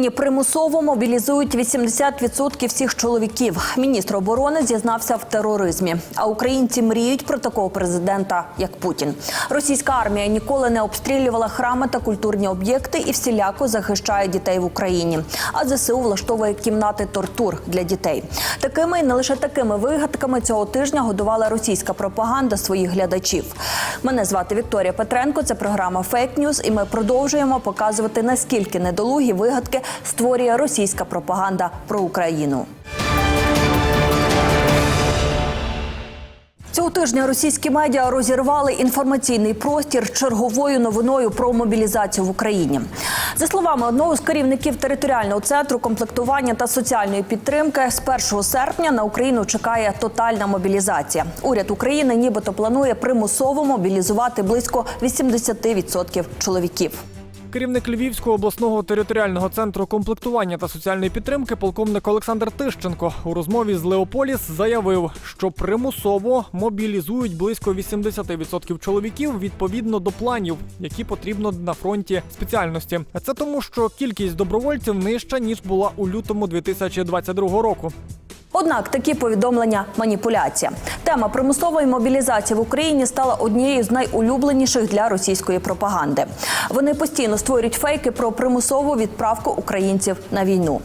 Україні примусово мобілізують 80% всіх чоловіків. Міністр оборони зізнався в тероризмі. А українці мріють про такого президента, як Путін. Російська армія ніколи не обстрілювала храми та культурні об'єкти і всіляко захищає дітей в Україні. А ЗСУ влаштовує кімнати тортур для дітей. Такими і не лише такими вигадками цього тижня годувала російська пропаганда своїх глядачів. Мене звати Вікторія Петренко. Це програма Фейк Ньюз, і ми продовжуємо показувати наскільки недолугі вигадки створює російська пропаганда про Україну. Цього тижня російські медіа розірвали інформаційний простір черговою новиною про мобілізацію в Україні. За словами одного з керівників територіального центру комплектування та соціальної підтримки, з 1 серпня на Україну чекає тотальна мобілізація. Уряд України нібито планує примусово мобілізувати близько 80% чоловіків. Керівник Львівського обласного територіального центру комплектування та соціальної підтримки, полковник Олександр Тищенко, у розмові з Леополіс заявив, що примусово мобілізують близько 80% чоловіків відповідно до планів, які потрібно на фронті спеціальності. Це тому, що кількість добровольців нижча ніж була у лютому 2022 року. Однак такі повідомлення маніпуляція. Тема примусової мобілізації в Україні стала однією з найулюбленіших для російської пропаганди. Вони постійно створюють фейки про примусову відправку українців на війну.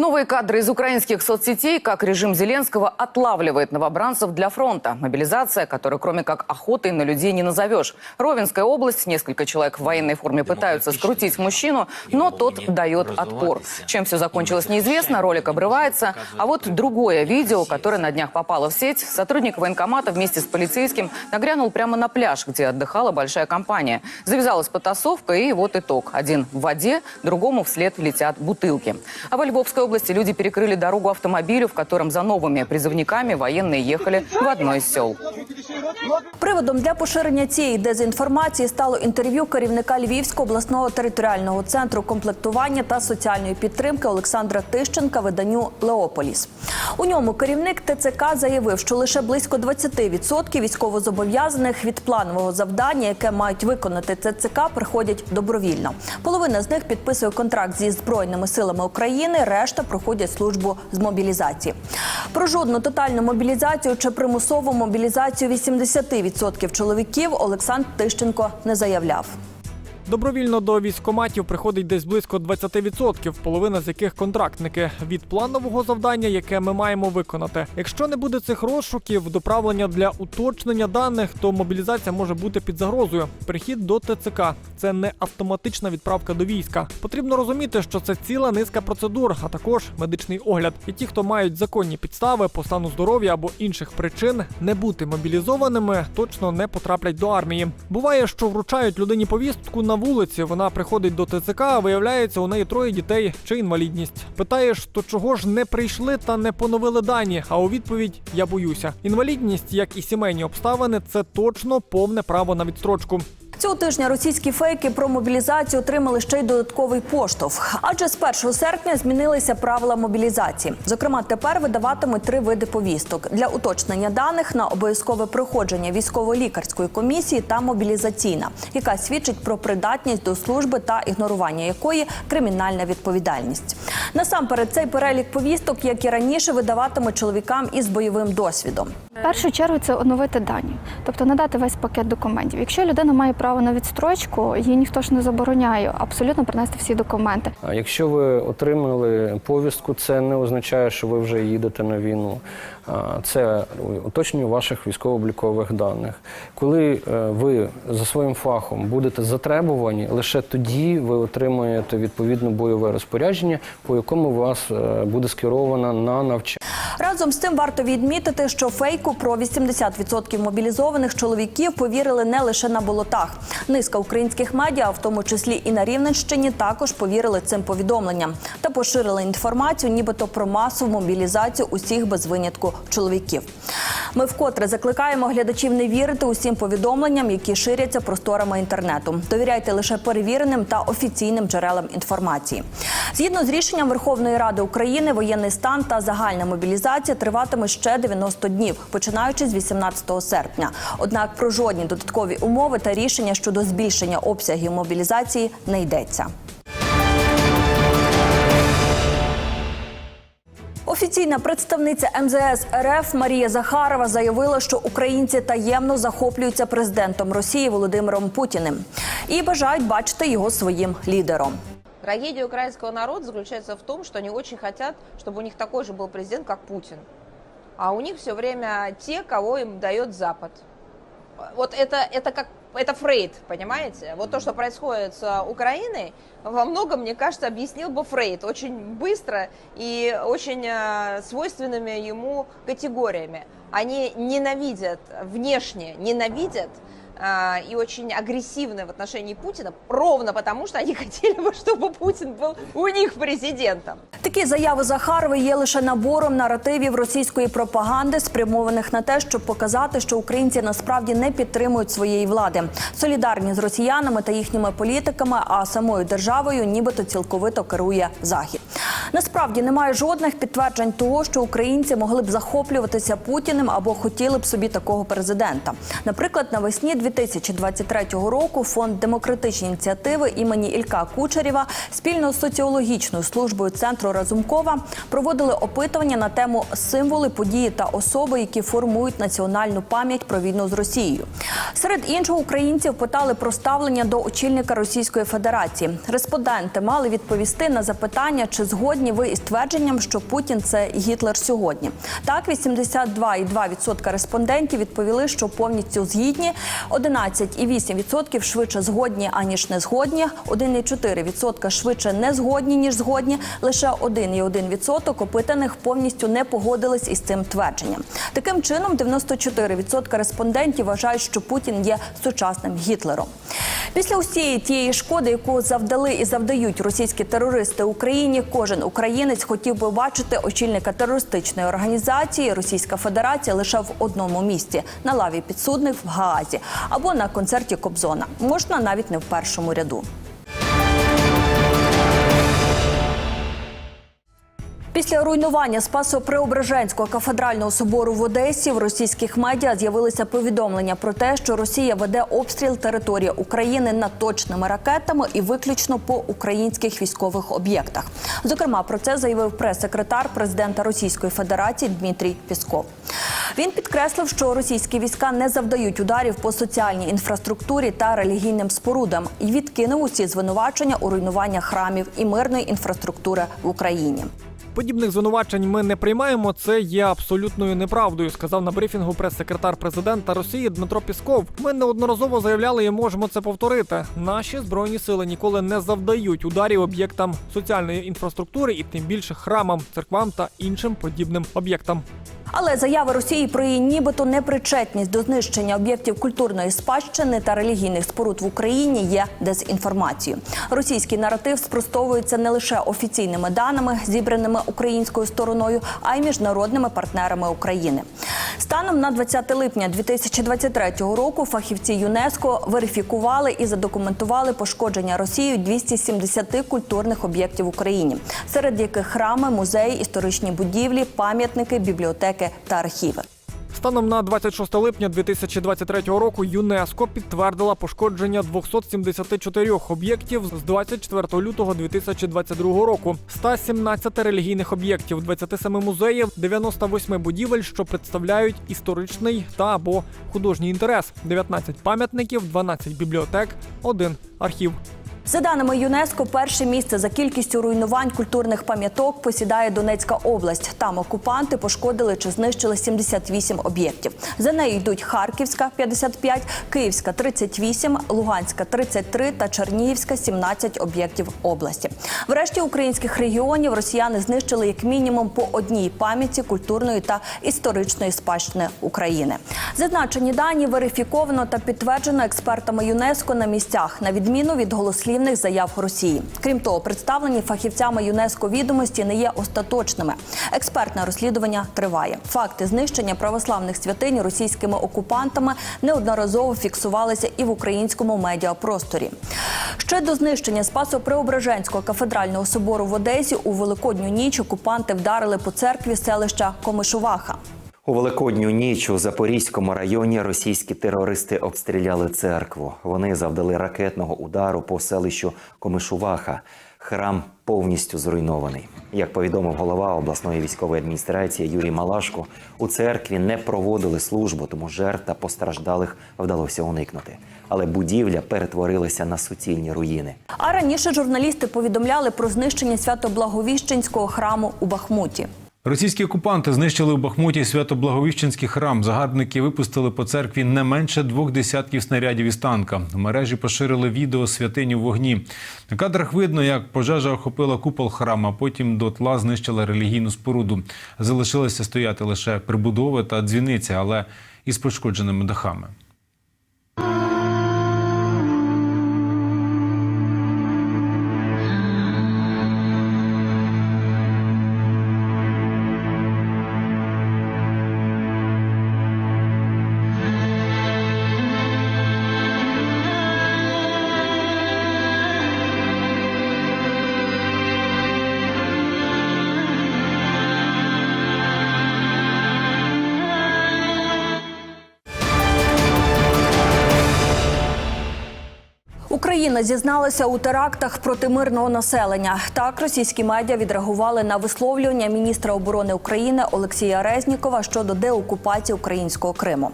Новые кадры из украинских соцсетей, как режим Зеленского отлавливает новобранцев для фронта. Мобилизация, которую кроме как охотой на людей не назовешь. Ровенская область, несколько человек в военной форме пытаются скрутить мужчину, но тот дает отпор. Чем все закончилось неизвестно, ролик обрывается. А вот другое видео, которое на днях попало в сеть, сотрудник военкомата вместе с полицейским нагрянул прямо на пляж, где отдыхала большая компания. Завязалась потасовка и вот итог. Один в воде, другому вслед летят бутылки. А во Львовской области люди перекрыли дорогу автомобилю, в котором за новыми призывниками военные ехали в одно из сел. Приводом для поширення цієї дезінформації стало інтерв'ю керівника Львівського обласного територіального центру комплектування та соціальної підтримки Олександра Тищенка виданню Леополіс. У ньому керівник ТЦК заявив, що лише близько 20% військовозобов'язаних від планового завдання, яке мають виконати ТЦК, приходять добровільно. Половина з них підписує контракт зі збройними силами України, решта проходять службу з мобілізації. Про жодну тотальну мобілізацію чи примусову мобілізацію 80% чоловіків Олександр Тищенко не заявляв. Добровільно до військкоматів приходить десь близько 20%, половина з яких контрактники від планового завдання, яке ми маємо виконати. Якщо не буде цих розшуків, доправлення для уточнення даних, то мобілізація може бути під загрозою. Перехід до ТЦК це не автоматична відправка до війська. Потрібно розуміти, що це ціла низка процедур, а також медичний огляд. І ті, хто мають законні підстави по стану здоров'я або інших причин не бути мобілізованими, точно не потраплять до армії. Буває, що вручають людині повістку на вулиці. Вона приходить до ТЦК, а виявляється, у неї троє дітей чи інвалідність. Питаєш, то чого ж не прийшли та не поновили дані? А у відповідь я боюся. Інвалідність, як і сімейні обставини, це точно повне право на відстрочку. Цього тижня російські фейки про мобілізацію отримали ще й додатковий поштовх. Адже з 1 серпня змінилися правила мобілізації. Зокрема, тепер видаватимуть три види повісток для уточнення даних на обов'язкове проходження військово-лікарської комісії та мобілізаційна, яка свідчить про придатність до служби та ігнорування якої кримінальна відповідальність. Насамперед, цей перелік повісток, як і раніше, видаватимуть чоловікам із бойовим досвідом. В першу чергу це оновити дані, тобто надати весь пакет документів. Якщо людина має право на відстрочку, її ніхто ж не забороняє абсолютно принести всі документи. А Якщо ви отримали повістку, це не означає, що ви вже їдете на війну. Це уточнення ваших військово-облікових даних. Коли е, ви за своїм фахом будете затребувані, лише тоді ви отримаєте відповідне бойове розпорядження, по якому вас е, буде скеровано на навчання. Разом з цим варто відмітити, що фейку про 80% мобілізованих чоловіків повірили не лише на болотах. Низка українських медіа, в тому числі і на Рівненщині, також повірили цим повідомленням та поширили інформацію, нібито про масову мобілізацію усіх без винятку чоловіків. Ми вкотре закликаємо глядачів не вірити усім повідомленням, які ширяться просторами інтернету. Довіряйте лише перевіреним та офіційним джерелам інформації. Згідно з рішенням Верховної Ради України, воєнний стан та загальна мобілізація триватиме ще 90 днів, починаючи з 18 серпня. Однак про жодні додаткові умови та рішення щодо збільшення обсягів мобілізації не йдеться. Офіційна представниця МЗС РФ Марія Захарова заявила, що українці таємно захоплюються президентом Росії Володимиром Путіним і бажають бачити його своїм лідером. Трагедия украинского народа заключается в том, что они очень хотят, чтобы у них такой же был президент, как Путин. А у них все время те, кого им дает Запад. Вот это, это как это Фрейд, понимаете? Вот то, что происходит с Украиной, во многом, мне кажется, объяснил бы Фрейд очень быстро и очень э, свойственными ему категориями. Они ненавидят, внешне ненавидят э, и очень агрессивны в отношении Путина, ровно потому, что они хотели бы, чтобы Путин был у них президентом. Такі заяви Захарової є лише набором наративів російської пропаганди, спрямованих на те, щоб показати, що українці насправді не підтримують своєї влади, солідарні з росіянами та їхніми політиками, а самою державою, нібито цілковито керує захід. Насправді немає жодних підтверджень того, що українці могли б захоплюватися Путіним або хотіли б собі такого президента. Наприклад, навесні 2023 року фонд демократичні ініціативи імені Ілька Кучерєва спільно з соціологічною службою центру Разумкова проводили опитування на тему символи, події та особи, які формують національну пам'ять про війну з Росією. Серед іншого українців питали про ставлення до очільника Російської Федерації. Респонденти мали відповісти на запитання, чи згодні ви із твердженням, що Путін це Гітлер сьогодні. Так, 82,2% респондентів відповіли, що повністю згідні. 11,8% швидше згодні, аніж не згодні. 1,4% швидше не згодні, ніж згодні. Лише 1,1% опитаних повністю не погодились із цим твердженням. Таким чином, 94% респондентів вважають, що Путін є сучасним Гітлером. Після усієї тієї шкоди, яку завдали і завдають російські терористи Україні, кожен українець хотів би бачити очільника терористичної організації Російська Федерація лише в одному місці на лаві підсудних в Гаазі або на концерті Кобзона. Можна навіть не в першому ряду. Після руйнування Спасо-Преображенського кафедрального собору в Одесі в російських медіа з'явилися повідомлення про те, що Росія веде обстріл території України над точними ракетами і виключно по українських військових об'єктах. Зокрема, про це заявив прес-секретар президента Російської Федерації Дмитрій Пісков. Він підкреслив, що російські війська не завдають ударів по соціальній інфраструктурі та релігійним спорудам і відкинув усі звинувачення у руйнуванні храмів і мирної інфраструктури в Україні. Подібних звинувачень ми не приймаємо. Це є абсолютною неправдою, сказав на брифінгу прес-секретар президента Росії Дмитро Пісков. Ми неодноразово заявляли і можемо це повторити. Наші збройні сили ніколи не завдають ударів об'єктам соціальної інфраструктури і тим більше храмам, церквам та іншим подібним об'єктам. Але заяви Росії про її нібито непричетність до знищення об'єктів культурної спадщини та релігійних споруд в Україні є дезінформацією. Російський наратив спростовується не лише офіційними даними, зібраними українською стороною, а й міжнародними партнерами України. Станом на 20 липня 2023 року фахівці ЮНЕСКО верифікували і задокументували пошкодження Росією 270 культурних об'єктів в Україні, серед яких храми, музеї, історичні будівлі, пам'ятники, бібліотеки та архіви. Станом на 26 липня 2023 року ЮНЕСКО підтвердила пошкодження 274 об'єктів з 24 лютого 2022 року, 117 релігійних об'єктів, 27 музеїв, 98 будівель, що представляють історичний та або художній інтерес, 19 пам'ятників, 12 бібліотек, 1 архів. За даними ЮНЕСКО, перше місце за кількістю руйнувань культурних пам'яток посідає Донецька область. Там окупанти пошкодили чи знищили 78 об'єктів. За нею йдуть Харківська 55, Київська 38, Луганська 33 та Чернігівська 17 об'єктів області. В решті українських регіонів росіяни знищили як мінімум по одній пам'ятці культурної та історичної спадщини України. Зазначені дані верифіковано та підтверджено експертами ЮНЕСКО на місцях, на відміну від голослівних заяв Росії. Крім того, представлені фахівцями ЮНЕСКО відомості не є остаточними. Експертне розслідування триває. Факти знищення православних святинь російськими окупантами неодноразово фіксувалися і в українському медіапросторі. Ще до знищення Спасо-Преображенського кафедрального собору в Одесі у великодню ніч окупанти вдарили по церкві селища Комишуваха. У Великодню ніч у Запорізькому районі російські терористи обстріляли церкву. Вони завдали ракетного удару по селищу Комишуваха. Храм повністю зруйнований. Як повідомив голова обласної військової адміністрації Юрій Малашко, у церкві не проводили службу, тому жертв та постраждалих вдалося уникнути. Але будівля перетворилася на суцільні руїни. А раніше журналісти повідомляли про знищення свято-благовіщенського храму у Бахмуті. Російські окупанти знищили у Бахмуті Свято-Благовіщенський храм. Загарбники випустили по церкві не менше двох десятків снарядів із танка. В мережі поширили відео святині в вогні. На кадрах видно, як пожежа охопила купол храма, потім дотла знищила релігійну споруду. Залишилися стояти лише прибудови та дзвіниця, але із пошкодженими дахами. Україна зізналася у терактах проти мирного населення. Так російські медіа відреагували на висловлювання міністра оборони України Олексія Резнікова щодо деокупації українського Криму.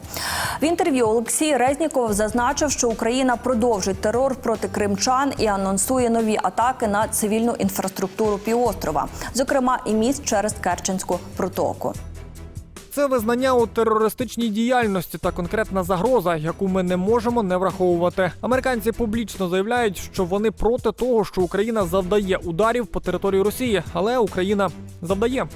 В інтерв'ю Олексій Резніков зазначив, що Україна продовжить терор проти кримчан і анонсує нові атаки на цивільну інфраструктуру півострова, зокрема і міст через Керченську протоку. Це визнання у терористичній діяльності та конкретна загроза, яку ми не можемо не враховувати. Американці публічно заявляють, що вони проти того, що Україна завдає ударів по території Росії, але Україна завдає.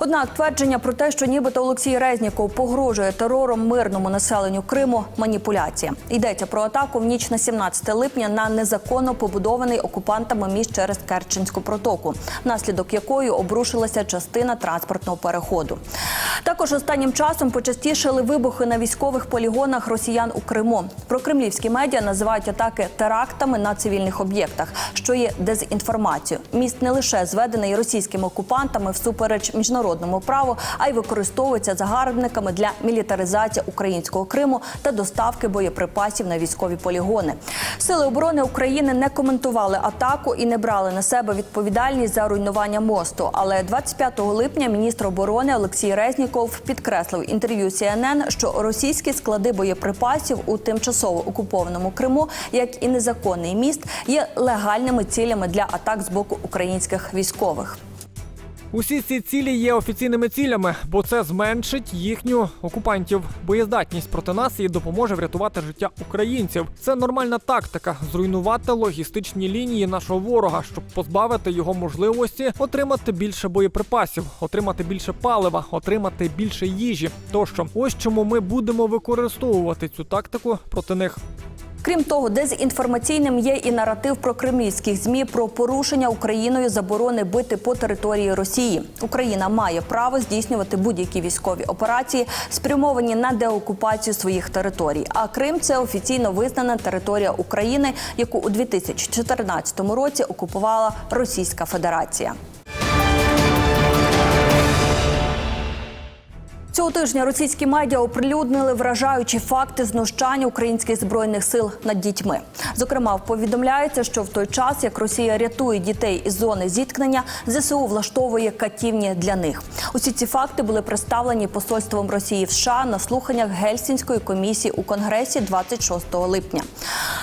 Однак твердження про те, що нібито Олексій Резніков погрожує терором мирному населенню Криму маніпуляція. Йдеться про атаку в ніч на 17 липня на незаконно побудований окупантами міст через Керченську протоку, внаслідок якої обрушилася частина транспортного переходу. Також останнім часом почастішали вибухи на військових полігонах росіян у Криму. Прокремлівські медіа називають атаки терактами на цивільних об'єктах, що є дезінформацією. Міст не лише зведений російськими окупантами всупереч міжнародному праву, а й використовується загарбниками для мілітаризації українського Криму та доставки боєприпасів на військові полігони. Сили оборони України не коментували атаку і не брали на себе відповідальність за руйнування мосту. Але 25 липня міністр оборони Олексій Резніков підкреслив інтерв'ю CNN, що російські склади боєприпасів у тимчасово окупованому Криму, як і незаконний міст, є легальними цілями для атак з боку українських військових. Усі ці цілі є офіційними цілями, бо це зменшить їхню окупантів боєздатність проти нас і допоможе врятувати життя українців. Це нормальна тактика зруйнувати логістичні лінії нашого ворога, щоб позбавити його можливості отримати більше боєприпасів, отримати більше палива, отримати більше їжі. Тощо, ось чому ми будемо використовувати цю тактику проти них. Крім того, дезінформаційним є і наратив про кремлівських змі про порушення Україною заборони бити по території Росії. Україна має право здійснювати будь-які військові операції, спрямовані на деокупацію своїх територій. А Крим це офіційно визнана територія України, яку у 2014 році окупувала Російська Федерація. Цього тижня російські медіа оприлюднили вражаючі факти знущання українських збройних сил над дітьми. Зокрема, повідомляється, що в той час, як Росія рятує дітей із зони зіткнення, ЗСУ влаштовує катівні для них. Усі ці факти були представлені посольством Росії в США на слуханнях Гельсінської комісії у Конгресі 26 липня.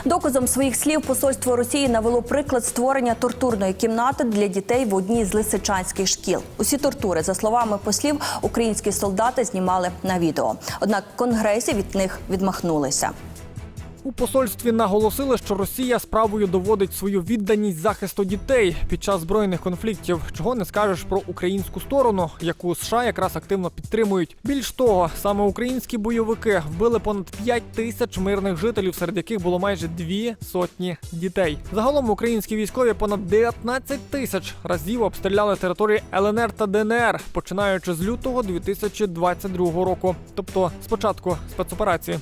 Доказом своїх слів посольство Росії навело приклад створення тортурної кімнати для дітей в одній з лисичанських шкіл. Усі тортури, за словами послів, українські солдати знімали на відео. Однак конгресі від них відмахнулися. У посольстві наголосили, що Росія справою доводить свою відданість захисту дітей під час збройних конфліктів. Чого не скажеш про українську сторону, яку США якраз активно підтримують. Більш того, саме українські бойовики вбили понад 5 тисяч мирних жителів, серед яких було майже дві сотні дітей. Загалом українські військові понад 19 тисяч разів обстріляли території ЛНР та ДНР, починаючи з лютого 2022 року, тобто спочатку спецоперації.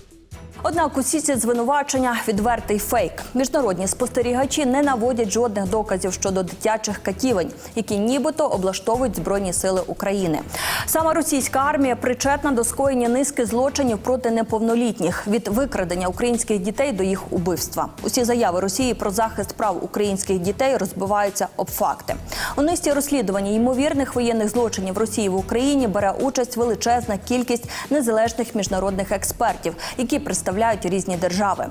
Однак усі ці звинувачення відвертий фейк. Міжнародні спостерігачі не наводять жодних доказів щодо дитячих катівень, які нібито облаштовують збройні сили України. Саме російська армія причетна до скоєння низки злочинів проти неповнолітніх від викрадення українських дітей до їх убивства. Усі заяви Росії про захист прав українських дітей розбиваються об факти. У низці розслідування ймовірних воєнних злочинів Росії в Україні бере участь величезна кількість незалежних міжнародних експертів, які представляють різні держави.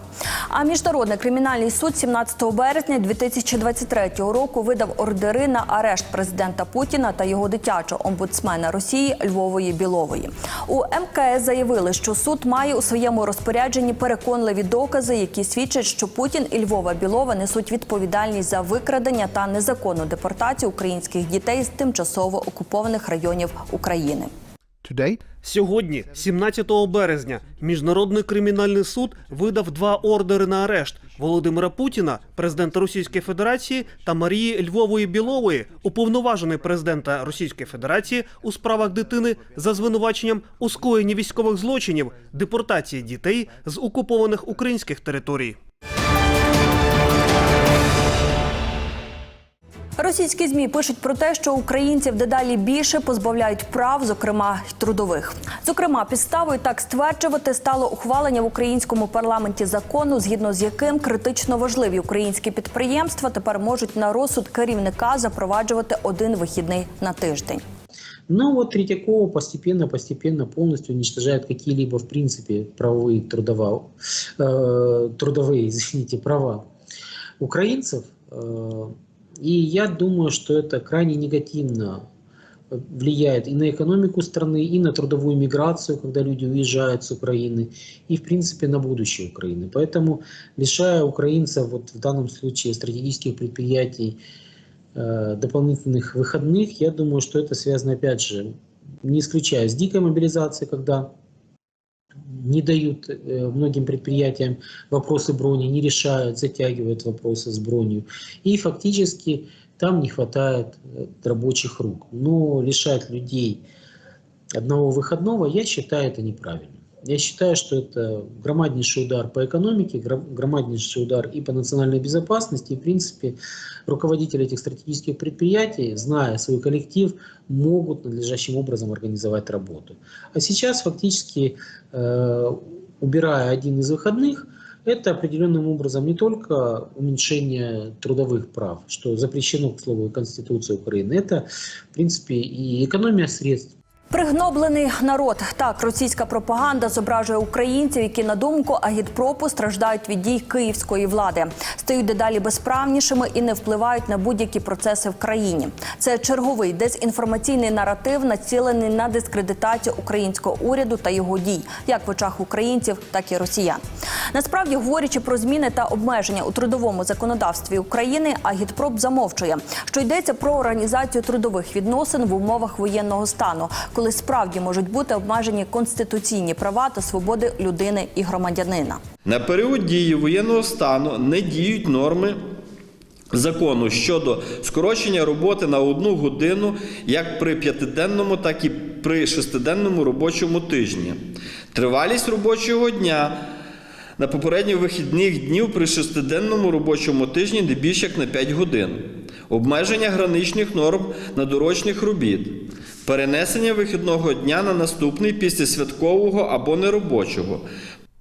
А міжнародний кримінальний суд 17 березня 2023 року видав ордери на арешт президента Путіна та його дитячого омбудсмена Росії Львової Білової. У МКС заявили, що суд має у своєму розпорядженні переконливі докази, які свідчать, що Путін і Львова Білова несуть відповідальність за викрадення та незаконну депортацію українських дітей з тимчасово окупованих районів України. Сьогодні, 17 березня, міжнародний кримінальний суд видав два ордери на арешт Володимира Путіна, президента Російської Федерації, та Марії Львової Білової, уповноваженої президента Російської Федерації у справах дитини за звинуваченням у скоєнні військових злочинів, депортації дітей з окупованих українських територій. Російські змі пишуть про те, що українців дедалі більше позбавляють прав, зокрема й трудових. Зокрема, підставою так стверджувати стало ухвалення в українському парламенті закону, згідно з яким критично важливі українські підприємства тепер можуть на розсуд керівника запроваджувати один вихідний на тиждень. Но вот Третьякова постепенно-постепенно полностью уничтожает какие-либо, в принципе, правовые трудова, э, трудовые, извините, права украинцев. Э, и я думаю, что это крайне негативно влияет и на экономику страны, и на трудовую миграцию, когда люди уезжают с Украины, и, в принципе, на будущее Украины. Поэтому, лишая украинцев, вот в данном случае, стратегических предприятий, э, дополнительных выходных, я думаю, что это связано, опять же, не исключая с дикой мобилизацией, когда не дают э, многим предприятиям вопросы брони, не решают, затягивают вопросы с бронью. И фактически там не хватает э, рабочих рук. Но лишать людей одного выходного, я считаю это неправильно. Я считаю, что это громаднейший удар по экономике, гро- громаднейший удар и по национальной безопасности. И, в принципе, руководители этих стратегических предприятий, зная свой коллектив, могут надлежащим образом организовать работу. А сейчас фактически, э, убирая один из выходных, это определенным образом не только уменьшение трудовых прав, что запрещено, к слову, Конституцией Украины, это, в принципе, и экономия средств, Пригноблений народ так російська пропаганда зображує українців, які на думку агітпропу страждають від дій київської влади, стають дедалі безправнішими і не впливають на будь-які процеси в країні. Це черговий дезінформаційний наратив, націлений на дискредитацію українського уряду та його дій, як в очах українців, так і росіян. Насправді, говорячи про зміни та обмеження у трудовому законодавстві України, агітпроп замовчує, що йдеться про організацію трудових відносин в умовах воєнного стану, коли справді можуть бути обмежені конституційні права та свободи людини і громадянина. На період дії воєнного стану не діють норми закону щодо скорочення роботи на одну годину як при п'ятиденному, так і при шестиденному робочому тижні. Тривалість робочого дня на попередніх вихідних днів при шестиденному робочому тижні не більше як на 5 годин. Обмеження граничних норм надурочних робіт. Перенесення вихідного дня на наступний після святкового або неробочого.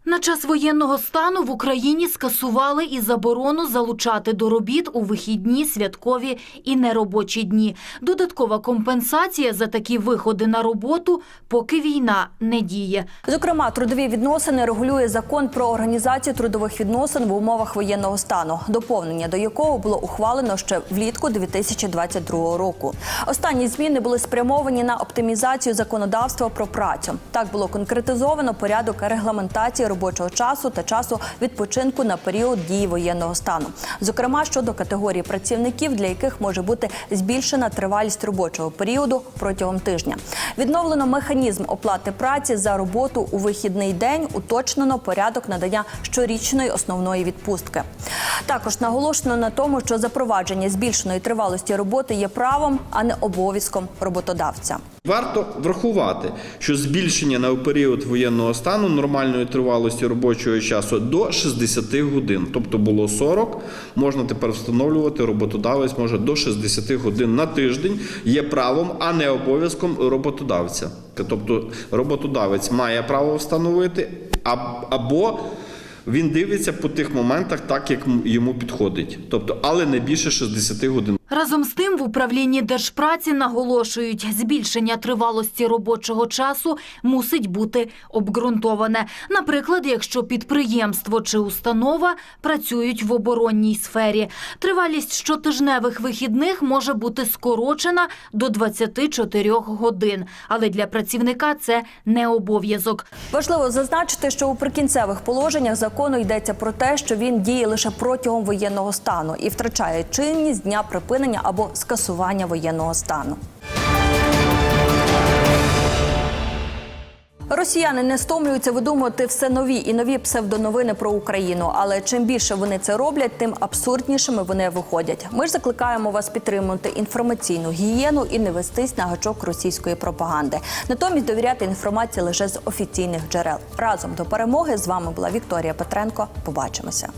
На час воєнного стану в Україні скасували і заборону залучати до робіт у вихідні, святкові і неробочі дні. Додаткова компенсація за такі виходи на роботу, поки війна не діє. Зокрема, трудові відносини регулює закон про організацію трудових відносин в умовах воєнного стану, доповнення до якого було ухвалено ще влітку 2022 року. Останні зміни були спрямовані на оптимізацію законодавства про працю. Так було конкретизовано порядок регламентації робочого часу та часу відпочинку на період дії воєнного стану. Зокрема, щодо категорії працівників, для яких може бути збільшена тривалість робочого періоду протягом тижня. Відновлено механізм оплати праці за роботу у вихідний день, уточнено порядок надання щорічної основної відпустки. Також наголошено на тому, що запровадження збільшеної тривалості роботи є правом, а не обов'язком роботодавця. Варто врахувати, що збільшення на період воєнного стану нормальної тривалості робочого часу до 60 годин, тобто було 40, можна тепер встановлювати, роботодавець може до 60 годин на тиждень є правом, а не обов'язком роботодавця. Тобто роботодавець має право встановити або він дивиться по тих моментах так, як йому підходить, тобто, але не більше 60 годин. Разом з тим в управлінні держпраці наголошують, збільшення тривалості робочого часу мусить бути обґрунтоване. Наприклад, якщо підприємство чи установа працюють в оборонній сфері. Тривалість щотижневих вихідних може бути скорочена до 24 годин, але для працівника це не обов'язок. Важливо зазначити, що у прикінцевих положеннях закону йдеться про те, що він діє лише протягом воєнного стану і втрачає чинність дня припинення або скасування воєнного стану. Росіяни не стомлюються видумувати все нові і нові псевдоновини про Україну. Але чим більше вони це роблять, тим абсурднішими вони виходять. Ми ж закликаємо вас підтримувати інформаційну гігієну і не вестись на гачок російської пропаганди. Натомість довіряти інформації лише з офіційних джерел. Разом до перемоги з вами була Вікторія Петренко. Побачимося.